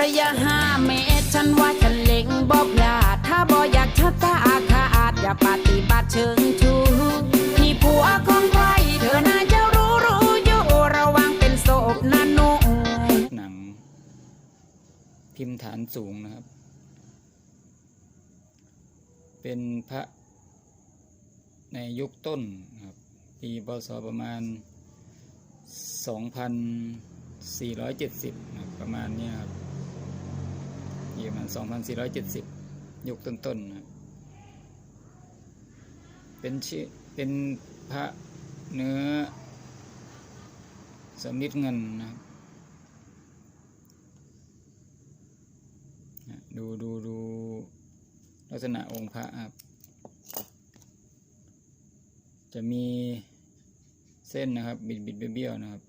ระยะห้าเมตรฉันว่าฉันเล็งบ่พลาดถ้าบ่อยากชะตาอาฆาตอย่าปฏิบัติเชิงชูนี่ผัวของใครเธอน่าจะรู้รู้อยู่ระวังเป็นศพนะหนูหนัง พิมพ์ฐานสูงนะครับ เป็นพระในยุคต้นครับปีพศประมาณ 2,470นะประมาณนี้ครับ 2,470 ยุคต้นๆนะครับเป็นชื่อเป็นพระเนื้อสำริดเงินนะดูดูดูลักษณะองค์พระครับ จะมีเส้นนะครับ บิดบิดเบี้ยวนะครับ